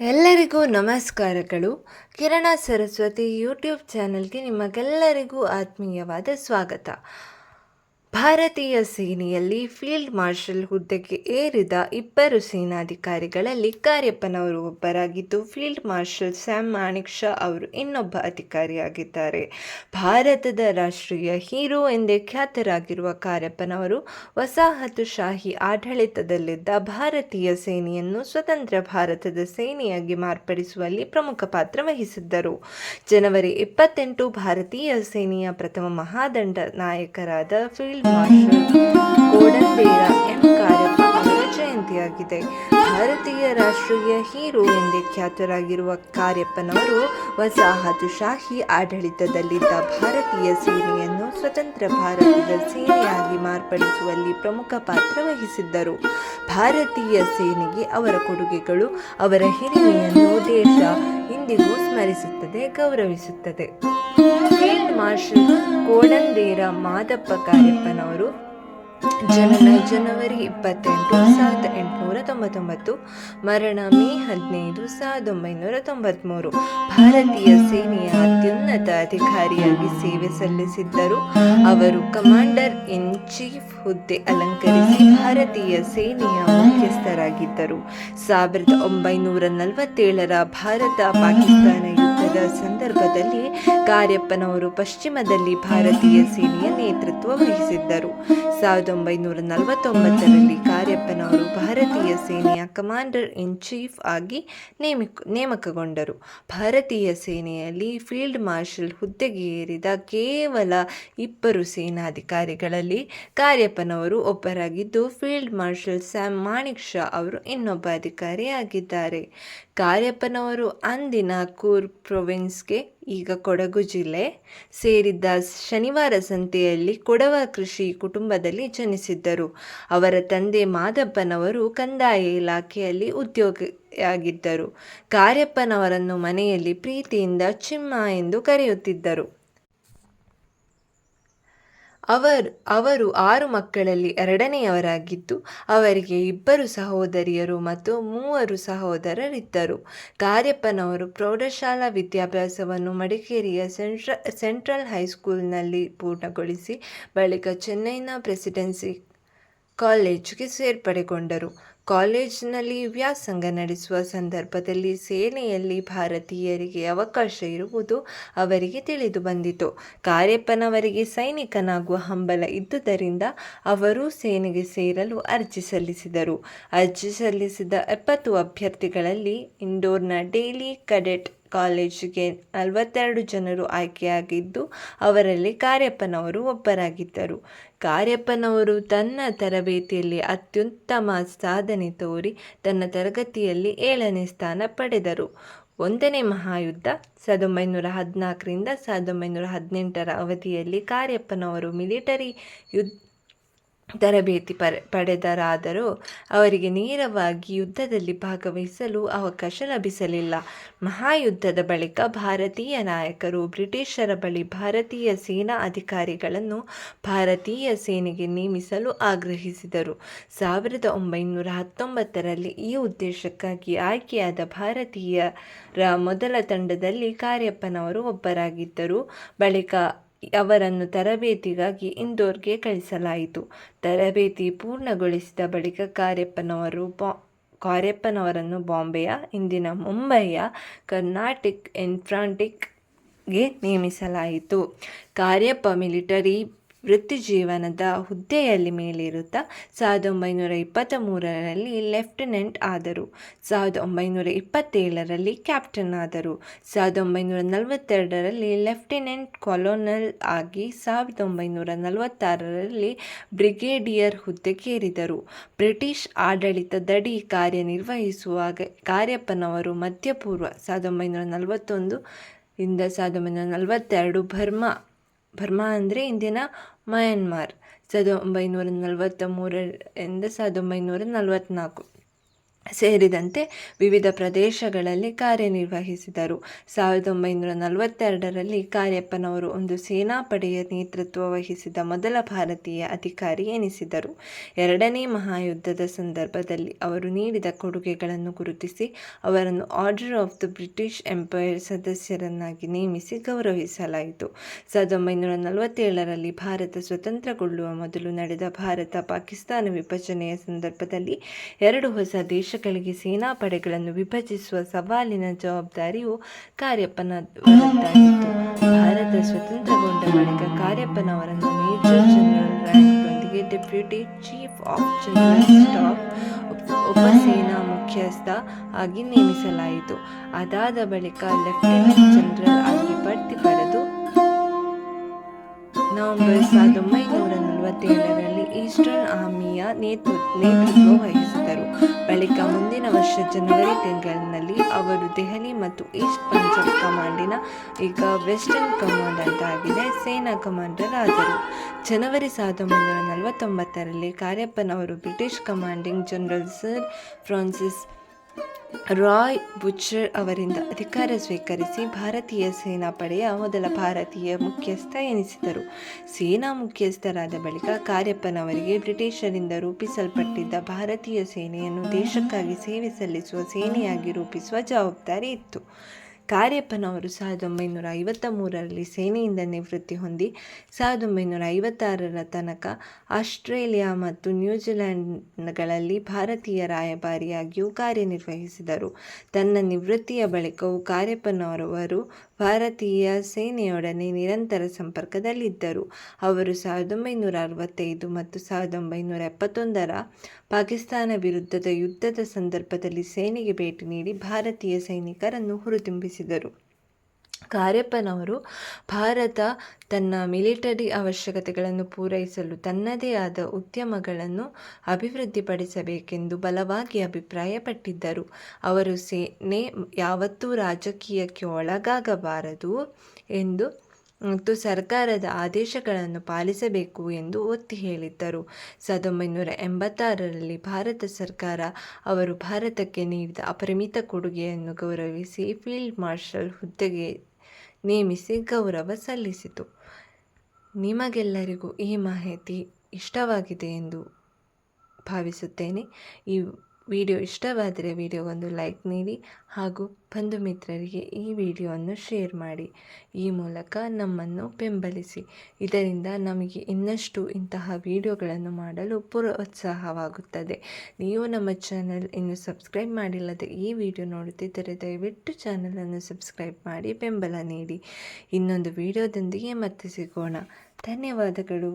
ಎಲ್ಲರಿಗೂ ನಮಸ್ಕಾರಗಳು. ಕಿರಣ ಸರಸ್ವತಿ ಯೂಟ್ಯೂಬ್ ಚಾನಲ್ಗೆ ನಿಮಗೆಲ್ಲರಿಗೂ ಆತ್ಮೀಯವಾದ ಸ್ವಾಗತ. ಭಾರತೀಯ ಸೇನೆಯಲ್ಲಿ ಫೀಲ್ಡ್ ಮಾರ್ಷಲ್ ಹುದ್ದೆಗೆ ಏರಿದ ಇಬ್ಬರು ಸೇನಾಧಿಕಾರಿಗಳಲ್ಲಿ ಕಾರ್ಯಪ್ಪನವರು ಒಬ್ಬರಾಗಿದ್ದು field marshal Sam Manekshaw ಅವರು ಇನ್ನೊಬ್ಬ ಅಧಿಕಾರಿಯಾಗಿದ್ದಾರೆ. ಭಾರತದ ರಾಷ್ಟ್ರೀಯ ಹೀರೋ ಎಂದೇ ಖ್ಯಾತರಾಗಿರುವ ಕಾರ್ಯಪ್ಪನವರು ವಸಾಹತುಶಾಹಿ ಆಡಳಿತದಲ್ಲಿದ್ದ ಭಾರತೀಯ ಸೇನೆಯನ್ನು ಸ್ವತಂತ್ರ ಭಾರತದ ಸೇನೆಯಾಗಿ ಮಾರ್ಪಡಿಸುವಲ್ಲಿ ಪ್ರಮುಖ ಪಾತ್ರ ವಹಿಸಿದ್ದರು. ಜನವರಿ ಇಪ್ಪತ್ತೆಂಟು, ಭಾರತೀಯ ಸೇನೆಯ ಪ್ರಥಮ ಮಹಾದಂಡ ನಾಯಕರಾದ ಫೀಲ್ಡ್ ಕಾರ್ಯಪ್ಪ ಜಯಂತಿಯಾಗಿದೆ. ಭಾರತೀಯ ರಾಷ್ಟ್ರೀಯ ಹೀರೋ ಎಂದೇ ಖ್ಯಾತರಾಗಿರುವ ಕಾರ್ಯಪ್ಪನವರು ವಸಾಹತುಶಾಹಿ ಆಡಳಿತದಲ್ಲಿದ್ದ ಭಾರತೀಯ ಸೇನೆಯನ್ನು ಸ್ವತಂತ್ರ ಭಾರತದ ಸೇನೆಯಾಗಿ ಮಾರ್ಪಡಿಸುವಲ್ಲಿ ಪ್ರಮುಖ ಪಾತ್ರ ವಹಿಸಿದ್ದರು. ಭಾರತೀಯ ಸೇನೆಗೆ ಅವರ ಕೊಡುಗೆಗಳು ಅವರ ಹಿರಿಮೆಯನ್ನು ದೇಶ ಇಂದಿಗೂ ಸ್ಮರಿಸುತ್ತದೆ, ಗೌರವಿಸುತ್ತದೆ. ಫೀಲ್ಡ್ ಮಾರ್ಷಲ್ ಕೋಡಂದೇರ ಮಾದಪ್ಪ ಕಾರ್ಯಪ್ಪನವರು ಜನನ ಜನವರಿ ಇಪ್ಪತ್ತೆಂಟು, ಸಾವಿರದ ಎಂಟುನೂರ ತೊಂಬತ್ತೊಂಬತ್ತು, ಮರಣ ಮೇ ಹದಿನೈದು, ಸಾವಿರದ ಒಂಬೈನೂರ ತೊಂಬತ್ತ್ಮೂರು ಭಾರತೀಯ ಸೇನೆಯ ಅತ್ಯುನ್ನತ ಅಧಿಕಾರಿಯಾಗಿ ಸೇವೆ ಸಲ್ಲಿಸಿದ್ದರು. ಅವರು ಕಮಾಂಡರ್ ಇನ್ ಚೀಫ್ ಹುದ್ದೆ ಅಲಂಕರಿಸಿ ಭಾರತೀಯ ಸೇನೆಯ ಮುಖ್ಯಸ್ಥರಾಗಿದ್ದರು. ಸಾವಿರದ ಒಂಬೈನೂರ ನಲವತ್ತೇಳರ ಭಾರತ ಪಾಕಿಸ್ತಾನ ಯುದ್ಧದ ಸಂದರ್ಭದಲ್ಲಿ ಕಾರ್ಯಪ್ಪನವರು ಪಶ್ಚಿಮದಲ್ಲಿ ಭಾರತೀಯ ಸೇನೆಯ ನೇತೃತ್ವ ವಹಿಸಿದ್ದರು. ಸಾವಿರದ ಒಂಬೈನೂರ ನಲವತ್ತೊಂಬತ್ತರಲ್ಲಿ ಕಾರ್ಯಪ್ಪನವರು ಭಾರತೀಯ ಸೇನೆಯ ಕಮಾಂಡರ್ ಇನ್ ಚೀಫ್ ಆಗಿ ನೇಮಕ, ನೇಮಕಗೊಂಡರು. ಭಾರತೀಯ ಸೇನೆಯಲ್ಲಿ ಫೀಲ್ಡ್ ಮಾರ್ಷಲ್ ಹುದ್ದೆಗೆ ಏರಿದ ಕೇವಲ ಇಬ್ಬರು ಸೇನಾಧಿಕಾರಿಗಳಲ್ಲಿ ಕಾರ್ಯಪ್ಪನವರು ಒಬ್ಬರಾಗಿದ್ದು, field marshal Sam Manekshaw ಅವರು ಇನ್ನೊಬ್ಬ ಅಧಿಕಾರಿಯಾಗಿದ್ದಾರೆ. ಕಾರ್ಯಪ್ಪನವರು ಅಂದಿನ ಕೂರ್ ಪ್ರೊವಿನ್ಸ್ಗೆ ಈಗ ಕೊಡಗು ಜಿಲ್ಲೆ ಸೇರಿದ್ದ ಶನಿವಾರ ಸಂತೆಯಲ್ಲಿ ಕೊಡವ ಕೃಷಿ ಕುಟುಂಬದಲ್ಲಿ ಜನಿಸಿದ್ದರು. ಅವರ ತಂದೆ ಮಾದಪ್ಪನವರು ಕಂದಾಯ ಇಲಾಖೆಯಲ್ಲಿ ಉದ್ಯೋಗಿಯಾಗಿದ್ದರು. ಕಾರ್ಯಪ್ಪನವರನ್ನು ಮನೆಯಲ್ಲಿ ಪ್ರೀತಿಯಿಂದ ಚಿಮ್ಮ ಎಂದು ಕರೆಯುತ್ತಿದ್ದರು. ಅವರು ಅವರು ಆರು ಮಕ್ಕಳಲ್ಲಿ ಎರಡನೆಯವರಾಗಿದ್ದು, ಅವರಿಗೆ ಇಬ್ಬರು ಸಹೋದರಿಯರು ಮತ್ತು ಮೂವರು ಸಹೋದರರಿದ್ದರು. ಕಾರ್ಯಪ್ಪನವರು ಪ್ರೌಢಶಾಲಾ ವಿದ್ಯಾಭ್ಯಾಸವನ್ನು ಮಡಿಕೇರಿಯ ಸೆಂಟ್ರ, ಸೆಂಟ್ರಲ್ ಹೈಸ್ಕೂಲ್ನಲ್ಲಿ ಪೂರ್ಣಗೊಳಿಸಿ, ಬಳಿಕ ಚೆನ್ನೈನ ಪ್ರೆಸಿಡೆನ್ಸಿ ಕಾಲೇಜಿಗೆ ಸೇರ್ಪಡೆಗೊಂಡರು. ಕಾಲೇಜಿನಲ್ಲಿ ವ್ಯಾಸಂಗ ನಡೆಸುವ ಸಂದರ್ಭದಲ್ಲಿ ಸೇನೆಯಲ್ಲಿ ಭಾರತೀಯರಿಗೆ ಅವಕಾಶ ಇರುವುದು ಅವರಿಗೆ ತಿಳಿದು ಬಂದಿತು. ಕಾರ್ಯಪ್ಪನವರಿಗೆ ಸೈನಿಕನಾಗುವ ಹಂಬಲ ಇದ್ದುದರಿಂದ ಅವರು ಸೇನೆಗೆ ಸೇರಲು ಅರ್ಜಿ ಸಲ್ಲಿಸಿದರು. ಅರ್ಜಿ ಸಲ್ಲಿಸಿದ ಎಪ್ಪತ್ತು ಅಭ್ಯರ್ಥಿಗಳಲ್ಲಿ ಇಂಡೋರ್ನ ಡೇಲಿ ಕಡೆಟ್ ಕಾಲೇಜಿಗೆ ನಲವತ್ತೆರಡು ಜನರು ಆಯ್ಕೆಯಾಗಿದ್ದು, ಅವರಲ್ಲಿ ಕಾರ್ಯಪ್ಪನವರು ಒಬ್ಬರಾಗಿದ್ದರು. ಕಾರ್ಯಪ್ಪನವರು ತನ್ನ ತರಬೇತಿಯಲ್ಲಿ ಅತ್ಯುತ್ತಮ ಸಾಧನೆ ತೋರಿ ತನ್ನ ತರಗತಿಯಲ್ಲಿ ಏಳನೇ ಸ್ಥಾನ ಪಡೆದರು. ಒಂದನೇ ಮಹಾಯುದ್ಧ ಸಾವಿರದ ಒಂಬೈನೂರ ಹದಿನಾಲ್ಕರಿಂದ ಸಾವಿರದ ಒಂಬೈನೂರ ಹದಿನೆಂಟರ ಅವಧಿಯಲ್ಲಿ ಕಾರ್ಯಪ್ಪನವರು ಮಿಲಿಟರಿ ಯುದ್ಧ ತರಬೇತಿ ಪಡೆದರಾದರೂ ಅವರಿಗೆ ನೇರವಾಗಿ ಯುದ್ಧದಲ್ಲಿ ಭಾಗವಹಿಸಲು ಅವಕಾಶ ಲಭಿಸಲಿಲ್ಲ. ಮಹಾಯುದ್ಧದ ಬಳಿಕ ಭಾರತೀಯ ನಾಯಕರು ಬ್ರಿಟಿಷರ ಬಳಿ ಭಾರತೀಯ ಸೇನಾ ಅಧಿಕಾರಿಗಳನ್ನು ಭಾರತೀಯ ಸೇನೆಗೆ ನೇಮಿಸಲು ಆಗ್ರಹಿಸಿದರು. ಸಾವಿರದ ಒಂಬೈನೂರ ಹತ್ತೊಂಬತ್ತರಲ್ಲಿ ಈ ಉದ್ದೇಶಕ್ಕಾಗಿ ಆಯ್ಕೆಯಾದ ಭಾರತೀಯರ ಮೊದಲ ತಂಡದಲ್ಲಿ ಕಾರ್ಯಪ್ಪನವರು ಒಬ್ಬರಾಗಿದ್ದರು. ಬಳಿಕ ಅವರನ್ನು ತರಬೇತಿಗಾಗಿ ಇಂದೋರ್ಗೆ ಕಳಿಸಲಾಯಿತು. ತರಬೇತಿ ಪೂರ್ಣಗೊಳಿಸಿದ ಬಳಿಕ ಕಾರ್ಯಪ್ಪನವರು ಬಾ, ಕಾರ್ಯಪ್ಪನವರನ್ನು ಬಾಂಬೆಯ, ಇಂದಿನ ಮುಂಬೈಯ ಕರ್ನಾಟಿಕ್ ಇನ್ಫ್ರಾಂಟಿಕ್ಗೆ ನೇಮಿಸಲಾಯಿತು. ಕಾರ್ಯಪ್ಪ ಮಿಲಿಟರಿ ವೃತ್ತಿಜೀವನದ ಹುದ್ದೆಯಲ್ಲಿ ಮೇಲೇರುತ್ತಾ ಸಾವಿರದ ಒಂಬೈನೂರ ಇಪ್ಪತ್ತ ಮೂರರಲ್ಲಿ ಲೆಫ್ಟಿನೆಂಟ್ ಆದರು. ಸಾವಿರದ ಒಂಬೈನೂರ ಇಪ್ಪತ್ತೇಳರಲ್ಲಿ ಕ್ಯಾಪ್ಟನ್ ಆದರು. ಸಾವಿರದ ಒಂಬೈನೂರ ನಲವತ್ತೆರಡರಲ್ಲಿ ಲೆಫ್ಟಿನೆಂಟ್ ಕೊಲೊನಲ್ ಆಗಿ ಸಾವಿರದ ಒಂಬೈನೂರ ನಲವತ್ತಾರರಲ್ಲಿ ಬ್ರಿಗೇಡಿಯರ್ ಹುದ್ದೆಗೇರಿದರು. ಬ್ರಿಟಿಷ್ ಆಡಳಿತದಡಿ ಕಾರ್ಯನಿರ್ವಹಿಸುವಾಗ ಕಾರ್ಯಪ್ಪನವರು ಮಧ್ಯಪೂರ್ವ ಸಾವಿರದ ಒಂಬೈನೂರ ನಲವತ್ತೊಂದು ಇಂದ ಸಾವಿರದ ಒಂಬೈನೂರ ನಲವತ್ತೆರಡು ಬರ್ಮಾ ಬರ್ಮಾ ಅಂದರೆ ಇಂದಿನ ಮಯನ್ಮಾರ್ ಸಾವಿರದ ಒಂಬೈನೂರ ನಲವತ್ತ ಮೂರರಿಂದ ಸಾವಿರದ ಒಂಬೈನೂರ ನಲವತ್ತ್ನಾಲ್ಕು ಸೇರಿದಂತೆ ವಿವಿಧ ಪ್ರದೇಶಗಳಲ್ಲಿ ಕಾರ್ಯನಿರ್ವಹಿಸಿದರು. ಸಾವಿರದ ಒಂಬೈನೂರ ನಲವತ್ತೆರಡರಲ್ಲಿ ಕಾರ್ಯಪ್ಪನವರು ಒಂದು ಸೇನಾಪಡೆಯ ನೇತೃತ್ವ ವಹಿಸಿದ ಮೊದಲ ಭಾರತೀಯ ಅಧಿಕಾರಿ ಎನಿಸಿದರು. ಎರಡನೇ ಮಹಾಯುದ್ಧದ ಸಂದರ್ಭದಲ್ಲಿ ಅವರು ನೀಡಿದ ಕೊಡುಗೆಗಳನ್ನು ಗುರುತಿಸಿ, ಅವರನ್ನು order of the British empire ಸದಸ್ಯರನ್ನಾಗಿ ನೇಮಿಸಿ ಗೌರವಿಸಲಾಯಿತು. ಸಾವಿರದ ಒಂಬೈನೂರ ನಲವತ್ತೇಳರಲ್ಲಿ ಭಾರತ ಸ್ವತಂತ್ರಗೊಳ್ಳುವ ಮೊದಲು ನಡೆದ ಭಾರತ ಪಾಕಿಸ್ತಾನ ವಿಭಜನೆಯ ಸಂದರ್ಭದಲ್ಲಿ ಎರಡು ಹೊಸ ದೇಶಗಳಿಗೆ ಸೇನಾಪಡೆಗಳನ್ನು ವಿಭಜಿಸುವ ಸವಾಲಿನ ಜವಾಬ್ದಾರಿಯು ಕಾರ್ಯಪ್ಪನ ಭಾರತ ಸ್ವತಂತ್ರಗೊಂಡ ಬಳಿಕ ಕಾರ್ಯಪ್ಪನವರನ್ನು major general deputy chief of general staff ಉಪಸೇನಾ ಮುಖ್ಯಸ್ಥ ಆಗಿ ನೇಮಿಸಲಾಯಿತು. ಅದಾದ ಬಳಿಕ ಲೆಫ್ಟಿನೆಂಟ್ ಜನರಲ್ ಆಗಿ ಬಡ್ತಿ ಪಡೆದು ನವೆಂಬರ್ ಸಾವಿರದ ಒಂಬೈನೂರ ನಲವತ್ತೇಳರಲ್ಲಿ ಈಸ್ಟರ್ನ್ ಆರ್ಮಿಯ ನೇತೃ, ನೇತೃತ್ವ ವಹಿಸಿದರು ಬಳಿಕ ಮುಂದಿನ ವರ್ಷ ಜನವರಿ ತಿಂಗಳಿನಲ್ಲಿ ಅವರು ದೆಹಲಿ ಮತ್ತು ಈಸ್ಟ್ ಪಂಜಾಬ್ ಕಮಾಂಡಿನ ಈಗ ವೆಸ್ಟರ್ನ್ ಕಮಾಂಡ್ ಆಗಿದೆ ಸೇನಾ ಕಮಾಂಡರ್ ಆದರು. ಜನವರಿ ಸಾವಿರದ ಒಂಬೈನೂರ ನಲವತ್ತೊಂಬತ್ತರಲ್ಲಿ ಕಾರ್ಯಪ್ಪನವರು British commanding general sir Francis Roy Bucher ಅವರಿಂದ ಅಧಿಕಾರ ಸ್ವೀಕರಿಸಿ ಭಾರತೀಯ ಸೇನಾಪಡೆಯ ಮೊದಲ ಭಾರತೀಯ ಮುಖ್ಯಸ್ಥ ಎನಿಸಿದರು. ಸೇನಾ ಮುಖ್ಯಸ್ಥರಾದ ಬಳಿಕ ಕಾರ್ಯಪ್ಪನವರಿಗೆ ಬ್ರಿಟಿಷರಿಂದ ರೂಪಿಸಲ್ಪಟ್ಟಿದ್ದ ಭಾರತೀಯ ಸೇನೆಯನ್ನು ದೇಶಕ್ಕಾಗಿ ಸೇವೆ ಸಲ್ಲಿಸುವ ಸೇನೆಯಾಗಿ ರೂಪಿಸುವ ಜವಾಬ್ದಾರಿ ಇತ್ತು. ಕಾರ್ಯಪ್ಪನವರು ಸಾವಿರದ ಒಂಬೈನೂರ ಐವತ್ತ ಮೂರರಲ್ಲಿ ಸೇನೆಯಿಂದ ನಿವೃತ್ತಿ ಹೊಂದಿ, ಸಾವಿರದ ಒಂಬೈನೂರ ಐವತ್ತಾರರ ತನಕ ಆಸ್ಟ್ರೇಲಿಯಾ ಮತ್ತು ನ್ಯೂಜಿಲೆಂಡ್ಗಳಲ್ಲಿ ಭಾರತೀಯ ರಾಯಭಾರಿಯಾಗಿಯೂ ಕಾರ್ಯನಿರ್ವಹಿಸಿದರು. ತನ್ನ ನಿವೃತ್ತಿಯ ಬಳಿಕವೂ ಕಾರ್ಯಪ್ಪನವರವರು ಭಾರತೀಯ ಸೇನೆಯೊಡನೆ ನಿರಂತರ ಸಂಪರ್ಕದಲ್ಲಿದ್ದರು. ಅವರು ಸಾವಿರದ ಒಂಬೈನೂರ ಅರವತ್ತೈದು ಮತ್ತು ಸಾವಿರದ ಒಂಬೈನೂರ ಎಪ್ಪತ್ತೊಂದರ ಪಾಕಿಸ್ತಾನ ವಿರುದ್ಧದ ಯುದ್ಧದ ಸಂದರ್ಭದಲ್ಲಿ ಸೇನೆಗೆ ಭೇಟಿ ನೀಡಿ ಭಾರತೀಯ ಸೈನಿಕರನ್ನು ಹುರಿದುಂಬಿಸಿದರು. ಕಾರ್ಯಪ್ಪನವರು ಭಾರತ ತನ್ನ ಮಿಲಿಟರಿ ಅವಶ್ಯಕತೆಗಳನ್ನು ಪೂರೈಸಲು ತನ್ನದೇ ಆದ ಉದ್ಯಮಗಳನ್ನು ಅಭಿವೃದ್ಧಿಪಡಿಸಬೇಕೆಂದು ಬಲವಾಗಿ ಅಭಿಪ್ರಾಯಪಟ್ಟಿದ್ದರು. ಅವರು ಸೇನೆ ಯಾವತ್ತೂ ರಾಜಕೀಯಕ್ಕೆ ಒಳಗಾಗಬಾರದು ಎಂದು ಮತ್ತು ಸರ್ಕಾರದ ಆದೇಶಗಳನ್ನು ಪಾಲಿಸಬೇಕು ಎಂದು ಒತ್ತಿ ಹೇಳಿದ್ದರು. ಸಾವಿರದ ಒಂಬೈನೂರ ಎಂಬತ್ತಾರರಲ್ಲಿ ಭಾರತ ಸರ್ಕಾರ ಅವರು ಭಾರತಕ್ಕೆ ನೀಡಿದ ಅಪರಿಮಿತ ಕೊಡುಗೆಯನ್ನು ಗೌರವಿಸಿ ಫೀಲ್ಡ್ ಮಾರ್ಷಲ್ ಹುದ್ದೆಗೆ ನೇಮಿಸಿ ಗೌರವ ಸಲ್ಲಿಸಿತು. ನಿಮಗೆಲ್ಲರಿಗೂ ಈ ಮಾಹಿತಿ ಇಷ್ಟವಾಗಿದೆ ಎಂದು ಭಾವಿಸುತ್ತೇನೆ. ಈ ವಿಡಿಯೋ ಇಷ್ಟವಾದರೆ ವಿಡಿಯೋಗೊಂದು ಲೈಕ್ ನೀಡಿ ಹಾಗೂ ಬಂಧು ಮಿತ್ರರಿಗೆ ಈ ವಿಡಿಯೋವನ್ನು ಶೇರ್ ಮಾಡಿ. ಈ ಮೂಲಕ ನಮ್ಮನ್ನು ಬೆಂಬಲಿಸಿ. ಇದರಿಂದ ನಮಗೆ ಇನ್ನಷ್ಟು ಇಂತಹ ವಿಡಿಯೋಗಳನ್ನು ಮಾಡಲು ಪ್ರೋತ್ಸಾಹವಾಗುತ್ತದೆ. ನೀವು ನಮ್ಮ ಚಾನಲ್ ಇನ್ನು ಸಬ್ಸ್ಕ್ರೈಬ್ ಮಾಡಿಲ್ಲದೆ ಈ ವಿಡಿಯೋ ನೋಡುತ್ತಿದ್ದರೆ ದಯವಿಟ್ಟು ಚಾನಲನ್ನು ಸಬ್ಸ್ಕ್ರೈಬ್ ಮಾಡಿ ಬೆಂಬಲ ನೀಡಿ. ಇನ್ನೊಂದು ವಿಡಿಯೋದೊಂದಿಗೆ ಮತ್ತೆ ಸಿಗೋಣ. ಧನ್ಯವಾದಗಳು.